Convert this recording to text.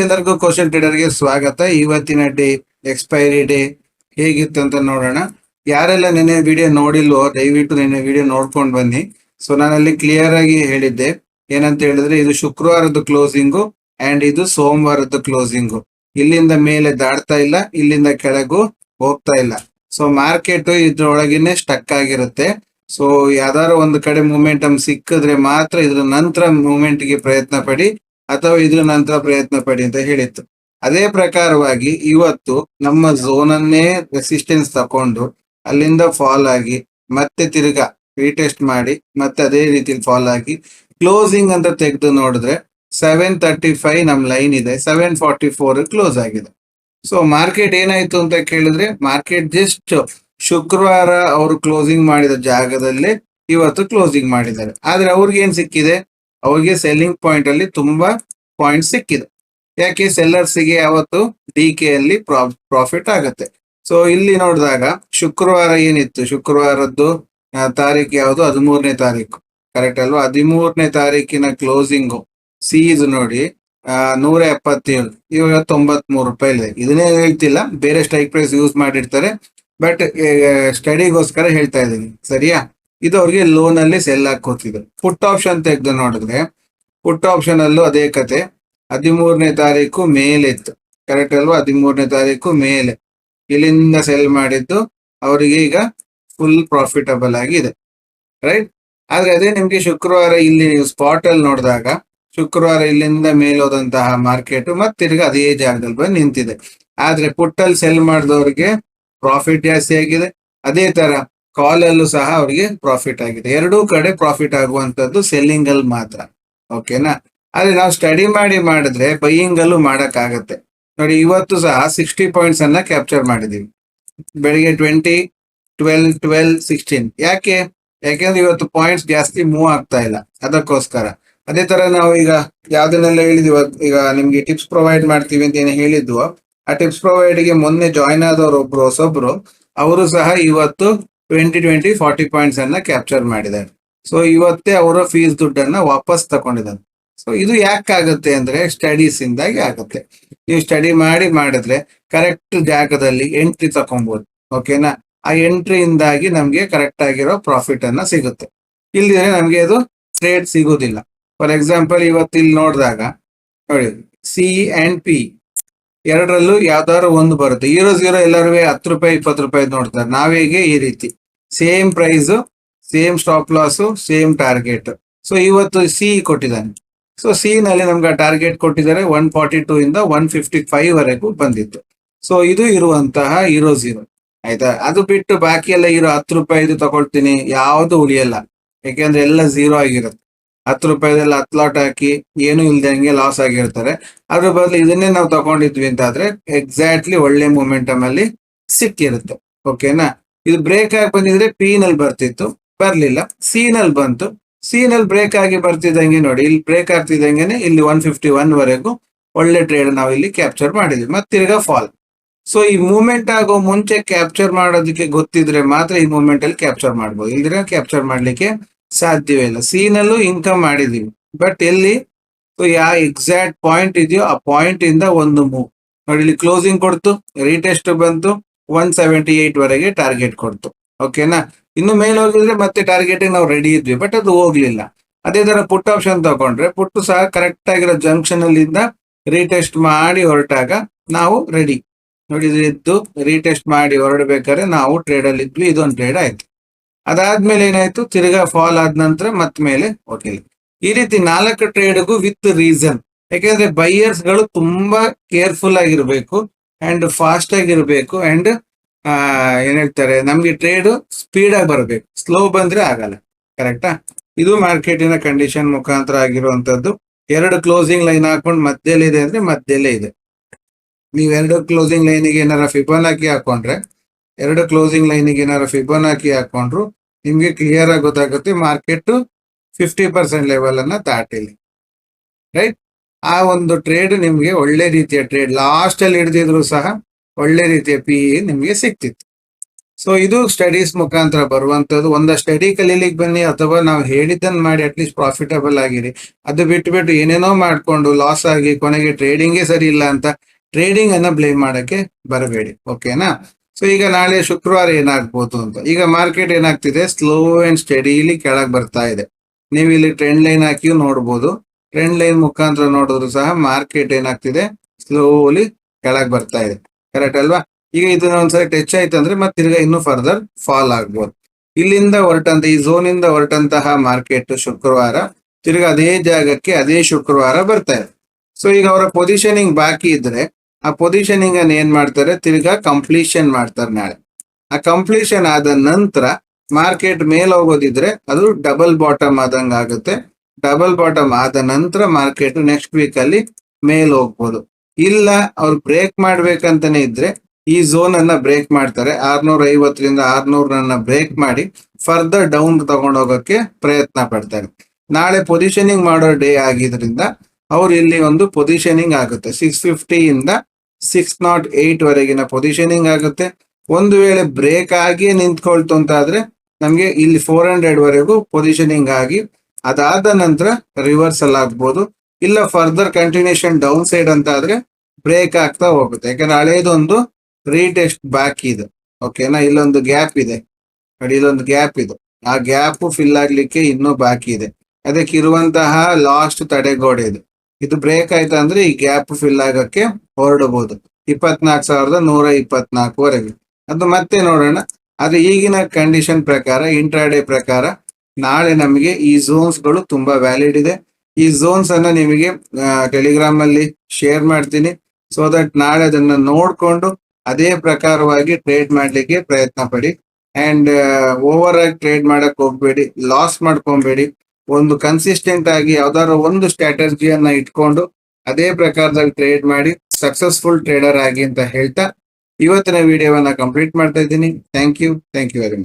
ಎಲ್ಲರಿಗೂ ಕ್ವಶನ್ ಟ್ರೇಡರ್ಗೆ ಸ್ವಾಗತ. ಇವತ್ತಿನ ಡೇ, ಎಕ್ಸ್ಪೈರಿ ಡೇ ಹೇಗಿತ್ತು ಅಂತ ನೋಡೋಣ. ಯಾರೆಲ್ಲ ನಿನ್ನೆ ವಿಡಿಯೋ ನೋಡಿಲ್ವೋ, ದಯವಿಟ್ಟು ನಿನ್ನೆ ವಿಡಿಯೋ ನೋಡ್ಕೊಂಡು ಬನ್ನಿ. ಸೊ, ನಾನಲ್ಲಿ ಕ್ಲಿಯರ್ ಆಗಿ ಹೇಳಿದ್ದೆ. ಏನಂತ ಹೇಳಿದ್ರೆ, ಇದು ಶುಕ್ರವಾರದ ಕ್ಲೋಸಿಂಗು ಅಂಡ್ ಇದು ಸೋಮವಾರದ ಕ್ಲೋಸಿಂಗು ಇಲ್ಲಿಂದ ಮೇಲೆ ದಾಡ್ತಾ ಇಲ್ಲ, ಇಲ್ಲಿಂದ ಕೆಳಗೂ ಹೋಗ್ತಾ ಇಲ್ಲ. ಸೊ ಮಾರ್ಕೆಟ್ ಇದ್ರೊಳಗಿನೇ ಸ್ಟಕ್ ಆಗಿರುತ್ತೆ. ಸೊ ಯಾವ್ದಾದ್ರು ಒಂದು ಕಡೆ ಮೂಮೆಂಟಮ್ ಸಿಕ್ಕಿದ್ರೆ ಮಾತ್ರ ಇದ್ರ ನಂತರ ಮೂಮೆಂಟ್ಗೆ ಪ್ರಯತ್ನ ಪಡಿ. ಅಥವಾ ಇದ್ರ ನಂತರ ಪ್ರಯತ್ನ ಪಡಿ ಅಂತ ಹೇಳಿತ್ತು. ಅದೇ ಪ್ರಕಾರವಾಗಿ ಇವತ್ತು ನಮ್ಮ ಝೋನ್ ಅನ್ನೇ ರೆಸಿಸ್ಟೆನ್ಸ್ ತಕೊಂಡು ಅಲ್ಲಿಂದ ಫಾಲ್ ಆಗಿ ಮತ್ತೆ ತಿರ್ಗಾ ರೀಟೆಸ್ಟ್ ಮಾಡಿ ಮತ್ತೆ ಅದೇ ರೀತಿಲಿ ಫಾಲ್ ಆಗಿ ಕ್ಲೋಸಿಂಗ್ ಅಂತ ತೆಗೆದು ನೋಡಿದ್ರೆ ಸೆವೆನ್ ತರ್ಟಿ ಫೈವ್ ನಮ್ ಲೈನ್ ಇದೆ ಸೆವೆನ್ ಫಾರ್ಟಿ ಫೋರ್ ಕ್ಲೋಸ್ ಆಗಿದೆ. ಸೊ ಮಾರ್ಕೆಟ್ ಏನಾಯ್ತು ಅಂತ ಕೇಳಿದ್ರೆ ಮಾರ್ಕೆಟ್ ಜಸ್ಟ್ ಶುಕ್ರವಾರ ಅವರು ಕ್ಲೋಸಿಂಗ್ ಮಾಡಿದ ಜಾಗದಲ್ಲೇ ಇವತ್ತು ಕ್ಲೋಸಿಂಗ್ ಮಾಡಿದ್ದಾರೆ. ಆದ್ರೆ ಅವ್ರಿಗೆ ಏನ್ ಸಿಕ್ಕಿದೆ? ಅವ್ರಿಗೆ ಸೆಲ್ಲಿಂಗ್ ಪಾಯಿಂಟ್ ಅಲ್ಲಿ ತುಂಬಾ ಪಾಯಿಂಟ್ ಸಿಕ್ಕಿದೆ. ಯಾಕೆ ಸೆಲ್ಲರ್ಸಿಗೆ ಯಾವತ್ತು ಡಿ ಕೆ ಅಲ್ಲಿ ಪ್ರಾಫಿಟ್ ಆಗುತ್ತೆ. ಸೊ ಇಲ್ಲಿ ನೋಡಿದಾಗ ಶುಕ್ರವಾರ ಏನಿತ್ತು? ಶುಕ್ರವಾರದ್ದು ತಾರೀಕು ಯಾವುದು? ಹದಿಮೂರನೇ ತಾರೀಕು ಕರೆಕ್ಟ್ ಅಲ್ವಾ? ಹದಿಮೂರನೇ ತಾರೀಕಿನ ಕ್ಲೋಸಿಂಗು ಸೀಸ್ ನೋಡಿ ನೂರ ಎಪ್ಪತ್ತೇಳು. ಇವಾಗ ತೊಂಬತ್ ಮೂರು ರೂಪಾಯಿ ಇದೆ. ಇದನ್ನೇ ಹೇಳ್ತಿಲ್ಲ. ಬೇರೆ ಸ್ಟ್ರೈಕ್ ಪ್ರೈಸ್ ಯೂಸ್ ಮಾಡಿರ್ತಾರೆ. ಬಟ್ ಸ್ಟಡಿಗೋಸ್ಕರ ಹೇಳ್ತಾ ಇದ್ದೀನಿ. ಸರಿಯಾ? ಇದು ಅವ್ರಿಗೆ ಲೋನ್ ಅಲ್ಲಿ ಸೆಲ್ ಹಾಕೋತಿದ್ರು ಪುಟ್ ಆಪ್ಷನ್ ತೆಗೆದು ನೋಡಿದ್ರೆ, ಪುಟ್ ಆಪ್ಷನ್ ಅಲ್ಲೂ ಅದೇ ಕತೆ. ಹದಿಮೂರನೇ ತಾರೀಕು ಮೇಲಿತ್ತು. ಕರೆಕ್ಟ್ ಅಲ್ವಾ? ಹದಿಮೂರನೇ ತಾರೀಕು ಮೇಲೆ. ಇಲ್ಲಿಂದ ಸೆಲ್ ಮಾಡಿದ್ದು ಅವರಿಗೆ ಈಗ ಫುಲ್ ಪ್ರಾಫಿಟಬಲ್ ಆಗಿದೆ ರೈಟ್ ಆದ್ರೆ ಅದೇ ನಿಮ್ಗೆ ಶುಕ್ರವಾರ ಇಲ್ಲಿ ನೀವು ಸ್ಪಾಟ್ ಅಲ್ಲಿ ನೋಡಿದಾಗ, ಶುಕ್ರವಾರ ಇಲ್ಲಿಂದ ಮೇಲೋದಂತಹ ಮಾರ್ಕೆಟ್ ಮತ್ತೆ ತಿರ್ಗಿ ಅದೇ ಜಾಗದಲ್ಲಿ ಬಂದು ನಿಂತಿದೆ. ಆದ್ರೆ ಪುಟ್ಟಲ್ಲಿ ಸೆಲ್ ಮಾಡಿದವ್ರಿಗೆ ಪ್ರಾಫಿಟ್ ಜಾಸ್ತಿ ಆಗಿದೆ. ಅದೇ ತರ ಕಾಲ್ ಅಲ್ಲೂ ಸಹ ಅವರಿಗೆ ಪ್ರಾಫಿಟ್ ಆಗಿದೆ. ಎರಡೂ ಕಡೆ ಪ್ರಾಫಿಟ್ ಆಗುವಂತದ್ದು ಸೆಲ್ಲಿಂಗ್ ಅಲ್ಲಿ ಮಾತ್ರ. ಓಕೆನಾ ಆದ್ರೆ ನಾವು ಸ್ಟಡಿ ಮಾಡಿ ಮಾಡಿದ್ರೆ ಬೈಯಿಂಗ್ ಅಲ್ಲೂ ಮಾಡಕ್ ಆಗತ್ತೆ ನೋಡಿ ಇವತ್ತು ಸಹ ಸಿಕ್ಸ್ಟಿ ಪಾಯಿಂಟ್ಸ್ ಅನ್ನ ಕ್ಯಾಪ್ಚರ್ ಮಾಡಿದೀವಿ. ಬೆಳಿಗ್ಗೆ ಟ್ವೆಂಟಿ ಟ್ವೆಲ್ ಟ್ವೆಲ್ ಸಿಕ್ಸ್ಟೀನ್ ಯಾಕೆ? ಯಾಕೆಂದ್ರೆ ಇವತ್ತು ಪಾಯಿಂಟ್ಸ್ ಜಾಸ್ತಿ ಮೂವ್ ಆಗ್ತಾ ಇಲ್ಲ. ಅದಕ್ಕೋಸ್ಕರ. ಅದೇ ತರ ನಾವು ಈಗ ಯಾವ್ದನ್ನೆಲ್ಲ ಹೇಳಿದ್ವಿ ಈಗ ನಿಮ್ಗೆ ಟಿಪ್ಸ್ ಪ್ರೊವೈಡ್ ಮಾಡ್ತೀವಿ ಅಂತ ಏನು ಹೇಳಿದ್ವು. ಆ ಟಿಪ್ಸ್ ಪ್ರೊವೈಡ್ಗೆ ಮೊನ್ನೆ ಜಾಯ್ನ್ ಆದವರು ಒಬ್ರು, ಹೊಸೊಬ್ರು. ಅವರು ಸಹ ಇವತ್ತು ಟ್ವೆಂಟಿ ಟ್ವೆಂಟಿ ಫಾರ್ಟಿ ಪಾಯಿಂಟ್ಸ್ ಅನ್ನ ಕ್ಯಾಪ್ಚರ್ ಮಾಡಿದ್ದಾರೆ. ಸೊ ಇವತ್ತೇ ಅವರ ಫೀಸ್ ದುಡ್ಡನ್ನ ವಾಪಸ್ ತಗೊಂಡಿದ್ದಾರೆ ಸೊ ಇದು ಯಾಕಾಗುತ್ತೆ ಅಂದ್ರೆ ಸ್ಟಡೀಸ್ ಇಂದಾಗಿ ಆಗುತ್ತೆ. ನೀವು ಸ್ಟಡಿ ಮಾಡಿ ಮಾಡಿದ್ರೆ ಕರೆಕ್ಟ್ ಜಾಗದಲ್ಲಿ ಎಂಟ್ರಿ ತಕೊಬಹುದು ಓಕೆನಾ ಆ ಎಂಟ್ರಿಯಿಂದಾಗಿ ನಮ್ಗೆ ಕರೆಕ್ಟ್ ಆಗಿರೋ ಪ್ರಾಫಿಟ್ ಅನ್ನ ಸಿಗುತ್ತೆ. ಇಲ್ದಿದ್ರೆ ನಮ್ಗೆ ಅದು ಟ್ರೇಡ್ ಸಿಗೋದಿಲ್ಲ. ಫಾರ್ ಎಕ್ಸಾಂಪಲ್ ಇವತ್ತು ಇಲ್ಲಿ ನೋಡಿದಾಗ, ನೋಡಿ ಸಿ ಅಂಡ್ ಪಿ ಎರಡರಲ್ಲೂ ಯಾವ್ದಾದ್ರು ಒಂದು ಬರುತ್ತೆ. ಜೀರೋ ಜೀರೋ ಎಲ್ಲರೂ ಹತ್ತು ರೂಪಾಯಿ, ಇಪ್ಪತ್ತು ರೂಪಾಯಿ ನೋಡ್ತಾರೆ. ನಾವೇಗೆ ಈ ರೀತಿ. Same price same stop loss same target so ಇವತ್ತು ಸಿ ಕೊಟ್ಟಿದ್ದಾನೆ. ಸೊ ಸಿ ನಲ್ಲಿ ನಮ್ಗೆ ಟಾರ್ಗೆಟ್ ಕೊಟ್ಟಿದ್ದಾರೆ ಒನ್ ಫಾರ್ಟಿ ಟೂ ಇಂದ ಒನ್ ಫಿಫ್ಟಿ ಫೈವ್ ವರೆಗೂ ಬಂದಿತ್ತು. ಸೊ ಇದು ಇರುವಂತಹ ಇರೋ ಝೀರೋ ಆಯ್ತಾ? ಅದು ಬಿಟ್ಟು ಬಾಕಿ ಎಲ್ಲ ಇರೋ ಹತ್ತು ರೂಪಾಯಿದು ತಗೊಳ್ತೀನಿ. ಯಾವುದು ಉಳಿಯಲ್ಲ. ಯಾಕೆಂದ್ರೆ ಎಲ್ಲ ಝೀರೋ ಆಗಿರುತ್ತೆ. ಹತ್ತು ರೂಪಾಯಿದೆಲ್ಲ ಹತ್ತು ಲಾಟ್ ಹಾಕಿ ಏನು ಇಲ್ದಂಗೆ ಲಾಸ್ ಆಗಿರ್ತಾರೆ. ಅದ್ರ ಬದಲು ಇದನ್ನೇ ನಾವು ತಗೊಂಡಿದ್ವಿ ಅಂತ ಆದ್ರೆ ಎಕ್ಸಾಕ್ಟ್ಲಿ ಒಳ್ಳೆ ಮೂಮೆಂಟಮ್ ಅಲ್ಲಿ ಸಿಕ್ಕಿರುತ್ತೆ. ಓಕೆನಾ ಇದು ಬ್ರೇಕ್ ಆಗಿ ಬಂದಿದ್ರೆ ಪಿ ನಲ್ಲಿ ಬರ್ತಿತ್ತು, ಬರ್ಲಿಲ್ಲ. ಸಿ ನಲ್ಲಿ ಬಂತು. ಸಿ ನಲ್ಲಿ ಬ್ರೇಕ್ ಆಗಿ ಬರ್ತಿದ್ದಂಗೆ ನೋಡಿ, ಇಲ್ಲಿ ಬ್ರೇಕ್ ಆಗ್ತಿದ್ದಂಗೆನೆ ಇಲ್ಲಿ ಒನ್ ಫಿಫ್ಟಿ ಒನ್ ವರೆಗೂ ಒಳ್ಳೆ ಟ್ರೇಡ್ ನಾವು ಇಲ್ಲಿ ಕ್ಯಾಪ್ಚರ್ ಮಾಡಿದ್ವಿ. ಮತ್ತೆ ತಿರ್ಗಾ ಫಾಲ್ ಸೊ ಈ ಮೂವ್ಮೆಂಟ್ ಆಗೋ ಮುಂಚೆ ಕ್ಯಾಪ್ಚರ್ ಮಾಡೋದಕ್ಕೆ ಗೊತ್ತಿದ್ರೆ ಮಾತ್ರ ಈ ಮೂವ್ಮೆಂಟ್ ಅಲ್ಲಿ ಕ್ಯಾಪ್ಚರ್ ಮಾಡ್ಬೋದು. ಇಲ್ದಿರ ಕ್ಯಾಪ್ಚರ್ ಮಾಡ್ಲಿಕ್ಕೆ ಸಾಧ್ಯವೇ ಇಲ್ಲ. ಸಿ ನಲ್ಲೂ ಇನ್ಕಮ್ ಮಾಡಿದೀವಿ. ಬಟ್ ಎಲ್ಲಿ? ಯಾವ ಎಕ್ಸಾಕ್ಟ್ ಪಾಯಿಂಟ್ ಇದೆಯೋ ಆ ಪಾಯಿಂಟ್ ಇಂದ ಒಂದು ಮೂವ್ ನೋಡಿ, ಇಲ್ಲಿ ಕ್ಲೋಸಿಂಗ್ ಕೊಡ್ತು ರೀಟೆಸ್ಟ್ ಬಂತು. ಒನ್ ಸೆವೆಂಟಿ ಏಟ್ ವರೆಗೆ ಟಾರ್ಗೆಟ್ ಕೊಡ್ತು. ಓಕೆನಾ ಇನ್ನು ಮೇಲೆ ಹೋಗಿದ್ರೆ ಮತ್ತೆ ಟಾರ್ಗೆಟ್ ನಾವು ರೆಡಿ ಇದ್ವಿ ಬಟ್ ಅದು ಹೋಗ್ಲಿಲ್ಲ. ಅದೇ ತರ ಪುಟ್ ಆಪ್ಷನ್ ತಗೊಂಡ್ರೆ ಪುಟ್ಟು ಸಹ ಕರೆಕ್ಟ್ ಆಗಿರೋ ಜಂಕ್ಷನ್ ಅಲ್ಲಿಂದ ರೀಟೆಸ್ಟ್ ಮಾಡಿ ಹೊರಟಾಗ ನಾವು ರೆಡಿ ನೋಡಿ ಇದ್ದು ರೀಟೆಸ್ಟ್ ಮಾಡಿ ಹೊರಡ್ಬೇಕಾದ್ರೆ ನಾವು ಟ್ರೇಡ್ ಅಲ್ಲಿ ಇದ್ವಿ, ಇದೊಂದು ಟ್ರೇಡ್ ಆಯ್ತು. ಅದಾದ್ಮೇಲೆ ಏನಾಯ್ತು? ತಿರ್ಗಾ ಫಾಲ್ ಆದ ನಂತರ ಮತ್ ಮೇಲೆ ಹೋಗಿಲ್ಲ ಈ ರೀತಿ ನಾಲ್ಕು ಟ್ರೇಡ್ಗೂ ವಿತ್ ರೀಸನ್ ಯಾಕೆಂದ್ರೆ ಬೈಯರ್ಸ್ಗಳು ತುಂಬಾ ಕೇರ್ಫುಲ್ ಆಗಿರ್ಬೇಕು ಅಂಡ್ ಫಾಸ್ಟ್ ಆಗಿರ್ಬೇಕು ಅಂಡ್ ಏನ್ ಹೇಳ್ತಾರೆ, ನಮ್ಗೆ ಟ್ರೇಡ್ ಸ್ಪೀಡ್ ಆಗಿ ಬರಬೇಕು ಸ್ಲೋ ಬಂದ್ರೆ ಆಗಲ್ಲ. ಕರೆಕ್ಟಾ ಇದು ಮಾರ್ಕೆಟಿನ ಕಂಡೀಷನ್ ಮುಖಾಂತರ ಆಗಿರುವಂತದ್ದು. ಎರಡು ಕ್ಲೋಸಿಂಗ್ ಲೈನ್ ಹಾಕೊಂಡು ಮಧ್ಯದಲ್ಲಿ ಇದೆ ಅಂದ್ರೆ ಮಧ್ಯಲ್ಲೇ ಇದೆ. ನೀವು ಎರಡು ಕ್ಲೋಸಿಂಗ್ ಲೈನಿಗೆ ಏನಾರ ಫಿಬೋನಾಕಿ ಹಾಕೊಂಡ್ರೆ, ಎರಡು ಕ್ಲೋಸಿಂಗ್ ಲೈನಿಗೆ ಏನಾರ ಫಿಬೋನಾಕಿ ಹಾಕೊಂಡ್ರು, ನಿಮ್ಗೆ ಕ್ಲಿಯರ್ ಆಗಿ ಗೊತ್ತಾಗುತ್ತೆ ಮಾರ್ಕೆಟ್ ಫಿಫ್ಟಿ ಪರ್ಸೆಂಟ್ ಲೆವೆಲ್ ಅನ್ನ ದಾಟಿಲಿ. ರೈಟ್ ಆ ಒಂದು ಟ್ರೇಡ್ ನಿಮ್ಗೆ ಒಳ್ಳೆ ರೀತಿಯ ಟ್ರೇಡ್ ಲಾಸ್ಟ್ ಅಲ್ಲಿ ಹಿಡಿದಿದ್ರು ಸಹ ಒಳ್ಳೆ ರೀತಿಯ ಪಿ ನಿಮಗೆ ಸಿಕ್ತಿತ್ತು. ಸೊ ಇದು ಸ್ಟಡೀಸ್ ಮುಖಾಂತರ ಬರುವಂತದ್ದು. ಒಂದ ಸ್ಟಡಿ ಕಲೀಲಿಕ್ಕೆ ಬನ್ನಿ, ಅಥವಾ ನಾವು ಹೇಳಿದ್ದನ್ನ ಮಾಡಿ ಅಟ್ಲೀಸ್ಟ್ ಪ್ರಾಫಿಟಬಲ್ ಆಗಿರಿ. ಅದು ಬಿಟ್ಟು ಬಿಟ್ಟು ಏನೇನೋ ಮಾಡ್ಕೊಂಡು ಲಾಸ್ ಆಗಿ ಕೊನೆಗೆ ಟ್ರೇಡಿಂಗೇ ಸರಿ ಇಲ್ಲ ಅಂತ ಟ್ರೇಡಿಂಗ್ ಅನ್ನ ಬ್ಲೇಮ್ ಮಾಡಕ್ಕೆ ಬರಬೇಡಿ. ಓಕೆನಾ ಸೊ ಈಗ ನಾಳೆ ಶುಕ್ರವಾರ ಏನಾಗ್ಬೋದು ಅಂತ. ಈಗ ಮಾರ್ಕೆಟ್ ಏನಾಗ್ತಿದೆ? ಸ್ಲೋ ಅಂಡ್ ಸ್ಟಡಿಲಿ ಕೆಳಗೆ ಬರ್ತಾ ಇದೆ. ನೀವು ಇಲ್ಲಿ ಟ್ರೆಂಡ್ ಲೈನ್ ಹಾಕಿ ನೋಡ್ಬೋದು. ಟ್ರೆಂಡ್ ಲೈನ್ ಮುಖಾಂತರ ನೋಡಿದ್ರು ಸಹ ಮಾರ್ಕೆಟ್ ಏನಾಗ್ತಿದೆ? ಸ್ಲೋಲಿ ಕೆಳಗೆ ಬರ್ತಾ ಇದೆ. ಕರೆಕ್ಟ್ ಅಲ್ವಾ? ಈಗ ಇದನ್ನ ಒಂದ್ಸರಿ ಟಚ್ ಆಯ್ತು ಅಂದ್ರೆ ಮತ್ತೆ ತಿರ್ಗಾ ಇನ್ನು ಫರ್ದರ್ ಫಾಲ್ ಆಗ್ಬೋದು. ಇಲ್ಲಿಂದ ಹೊರಟಂತ, ಈ ಝೋನ್ ಇಂದ ಹೊರಟಂತಹ ಮಾರ್ಕೆಟ್ ಶುಕ್ರವಾರ, ತಿರ್ಗಾ ಅದೇ ಜಾಗಕ್ಕೆ ಅದೇ ಶುಕ್ರವಾರ ಬರ್ತಾ ಇದೆ. ಸೊ ಈಗ ಅವರ ಪೊಸಿಷನಿಂಗ್ ಬಾಕಿ ಇದ್ರೆ, ಆ ಪೊಸಿಷನಿಂಗ್ ಅನ್ನ ಏನ್ ಮಾಡ್ತಾರೆ? ತಿರ್ಗಾ ಕಂಪ್ಲೀಷನ್ ಮಾಡ್ತಾರೆ ನಾಳೆ. ಆ ಕಂಪ್ಲೀಷನ್ ಆದ ನಂತರ ಮಾರ್ಕೆಟ್ ಮೇಲೆ ಹೋಗೋದಿದ್ರೆ ಅದು ಡಬಲ್ ಬಾಟಮ್ ಆದಂಗ ಆಗುತ್ತೆ ಡಬಲ್ ಬಾಟಮ್ ಆದ ನಂತರ ಮಾರ್ಕೆಟ್ ನೆಕ್ಸ್ಟ್ ವೀಕ್ ಅಲ್ಲಿ ಮೇಲ್ ಹೋಗ್ಬೋದು. ಇಲ್ಲ, ಅವ್ರು ಬ್ರೇಕ್ ಮಾಡ್ಬೇಕಂತಾನೆ ಇದ್ರೆ ಈ ಝೋನ್ ಅನ್ನ ಬ್ರೇಕ್ ಮಾಡ್ತಾರೆ. ಆರ್ನೂರ ಐವತ್ತರಿಂದ ಆರ್ನೂರನ್ನ ಬ್ರೇಕ್ ಮಾಡಿ ಫರ್ದರ್ ಡೌನ್ ತಗೊಂಡೋಗಕ್ಕೆ ಪ್ರಯತ್ನ ಪಡ್ತಾರೆ ನಾಳೆ ಪೊಸಿಷನಿಂಗ್ ಮಾಡೋ ಡೇ ಆಗಿದ್ರಿಂದ ಅವ್ರು ಇಲ್ಲಿ ಒಂದು ಪೊಸಿಷನಿಂಗ್ ಆಗುತ್ತೆ. ಸಿಕ್ಸ್ ಫಿಫ್ಟಿಯಿಂದ ಸಿಕ್ಸ್ ನಾಟ್ ಏಟ್ ವರೆಗಿನ ಪೊಸಿಷನಿಂಗ್ ಆಗುತ್ತೆ. ಒಂದು ವೇಳೆ ಬ್ರೇಕ್ ಆಗಿ ನಿಂತ್ಕೊಳ್ತು ಅಂತ ಆದ್ರೆ ನಮ್ಗೆ ಇಲ್ಲಿ ಫೋರ್ ಹಂಡ್ರೆಡ್ ವರೆಗೂ ಪೊಸಿಷನಿಂಗ್ ಆಗಿ ಅದಾದ ನಂತರ ರಿವರ್ಸಲ್ ಆಗ್ಬೋದು. ಇಲ್ಲ ಫರ್ದರ್ ಕಂಟಿನ್ಯೂಷನ್ ಡೌನ್ ಸೈಡ್ ಅಂತ ಆದ್ರೆ ಬ್ರೇಕ್ ಆಗ್ತಾ ಹೋಗುತ್ತೆ. ಯಾಕಂದ್ರೆ ಹಳೇದೊಂದು ರೀಟೆಸ್ಟ್ ಬಾಕಿ ಇದೆ. ಓಕೆನಾ ಇಲ್ಲೊಂದು ಗ್ಯಾಪ್ ಇದೆ. ನೋಡಿ, ಇಲ್ಲೊಂದು ಗ್ಯಾಪ್ ಇದೆ. ಆ ಗ್ಯಾಪ್ ಫಿಲ್ ಆಗ್ಲಿಕ್ಕೆ ಇನ್ನೂ ಬಾಕಿ ಇದೆ. ಅದಕ್ಕೆ ಇರುವಂತಹ ಲಾಸ್ಟ್ ತಡೆಗೋಡೆ ಇದು. ಇದು ಬ್ರೇಕ್ ಆಯ್ತು ಅಂದ್ರೆ ಈ ಗ್ಯಾಪ್ ಫಿಲ್ ಆಗಕ್ಕೆ ಹೊರಡಬಹುದು. ಇಪ್ಪತ್ನಾಲ್ಕು ಸಾವಿರದ ನೂರ ಇಪ್ಪತ್ನಾಲ್ಕುವರೆಗೆ. ಅದು ಮತ್ತೆ ನೋಡೋಣ. ಆದ್ರೆ ಈಗಿನ ಕಂಡೀಷನ್ ಪ್ರಕಾರ ಇಂಟ್ರಾಡೇ ಪ್ರಕಾರ, ನಾಳೆ ನಮಗೆ ಈ ಝೋನ್ಸ್ಗಳು ತುಂಬಾ ವ್ಯಾಲಿಡ್ ಇದೆ. ಈ ಝೋನ್ಸ್ ಅನ್ನ ನಿಮಗೆ ಟೆಲಿಗ್ರಾಮ್ ಅಲ್ಲಿ ಶೇರ್ ಮಾಡ್ತೀನಿ. ಸೊ ದಟ್ ನಾಳೆ ಅದನ್ನ ನೋಡ್ಕೊಂಡು ಅದೇ ಪ್ರಕಾರವಾಗಿ ಟ್ರೇಡ್ ಮಾಡ್ಲಿಕ್ಕೆ ಪ್ರಯತ್ನ ಪಡಿ. ಅಂಡ್ ಓವರ್ ಆಗಿ ಟ್ರೇಡ್ ಮಾಡಕ್ ಹೋಗ್ಬೇಡಿ ಲಾಸ್ ಮಾಡ್ಕೊಬೇಡಿ. ಒಂದು ಕನ್ಸಿಸ್ಟೆಂಟ್ ಆಗಿ ಯಾವ್ದಾದ್ರು ಒಂದು ಸ್ಟ್ರಾಟಜಿಯನ್ನ ಇಟ್ಕೊಂಡು ಅದೇ ಪ್ರಕಾರದಲ್ಲಿ ಟ್ರೇಡ್ ಮಾಡಿ ಸಕ್ಸಸ್ಫುಲ್ ಟ್ರೇಡರ್ ಆಗಿ ಅಂತ ಹೇಳ್ತಾ ಇವತ್ತಿನ ವಿಡಿಯೋವನ್ನ ಕಂಪ್ಲೀಟ್ ಮಾಡ್ತಾ ಇದ್ದೀನಿ. Thank you thank you very much